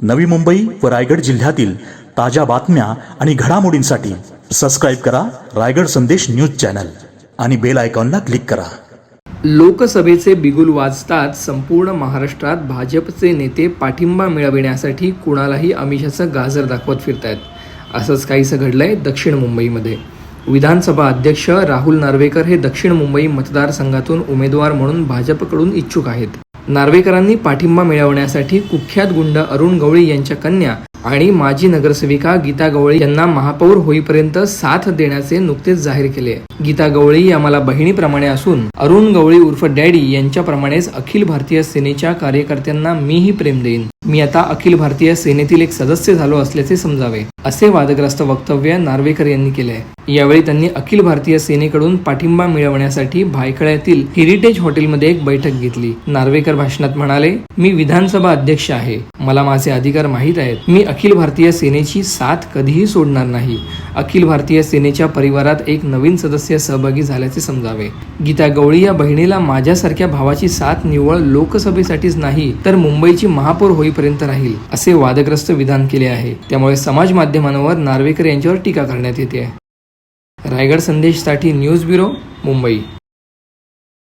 नवी मुंबई व रायगड जिल्ह्यातील ताज्या बातम्या आणि घडामोडींसाठी सबस्क्राईब करा रायगड संदेश न्यूज चॅनल आणि बेल आयकॉनला क्लिक करा. लोकसभेचे बिगुल वाजताच संपूर्ण महाराष्ट्रात भाजपचे नेते पाठिंबा मिळविण्यासाठी कुणालाही आमिषाचं गाजर दाखवत फिरतायत. असंच काहीसं घडलंय दक्षिण मुंबईमध्ये. विधानसभा अध्यक्ष राहुल नार्वेकर हे दक्षिण मुंबई मतदारसंघातून उमेदवार म्हणून भाजपकडून इच्छुक आहेत. नार्वेकरांनी पाठिंबा मिळवण्यासाठी कुख्यात गुंड अरुण गवळी यांच्या कन्या आणि माजी नगरसेविका गीता गवळी यांना महापौर होईपर्यंत साथ देण्याचे नुकतेच जाहीर केले. गीता गवळी या मला बहिणीप्रमाणे असून अरुण गवळी उर्फ डॅडी यांच्याप्रमाणेच अखिल भारतीय सेनेच्या कार्यकर्त्यांना मीही प्रेम देईन. मी आता अखिल भारतीय सेनेतील एक सदस्य झालो असल्याचे समजावे असे वादग्रस्त वक्तव्य नार्वेकर यांनी केले. यावेळी त्यांनी अखिल भारतीय सेनेकडून पाठिंबा मिळवण्यासाठी भायखळ्यातील हेरिटेज हॉटेलमध्ये एक बैठक घेतली. नार्वेकर भाषणात म्हणाले मी विधानसभा अध्यक्ष आहे. मला माझे अधिकार माहीत आहेत. मी अखिल भारतीय सेनेची साथ कधीही सोडणार नाही. अखिल भारतीय सेनेच्या परिवारात एक नवीन सदस्य सहभागी झाल्याचे समजावे. गीता गवळी या बहिणीला माझ्यासारख्या भावाची साथ निव्वळ लोकसभेसाठीच नाही तर मुंबईची महापौर होईपर्यंत राहील असे वादग्रस्त विधान केले आहे. त्यामुळे समाज माध्यमांवर नार्वेकर यांच्यावर टीका करण्यात येते. रायगड संदेशसाठी न्यूज ब्युरो मुंबई.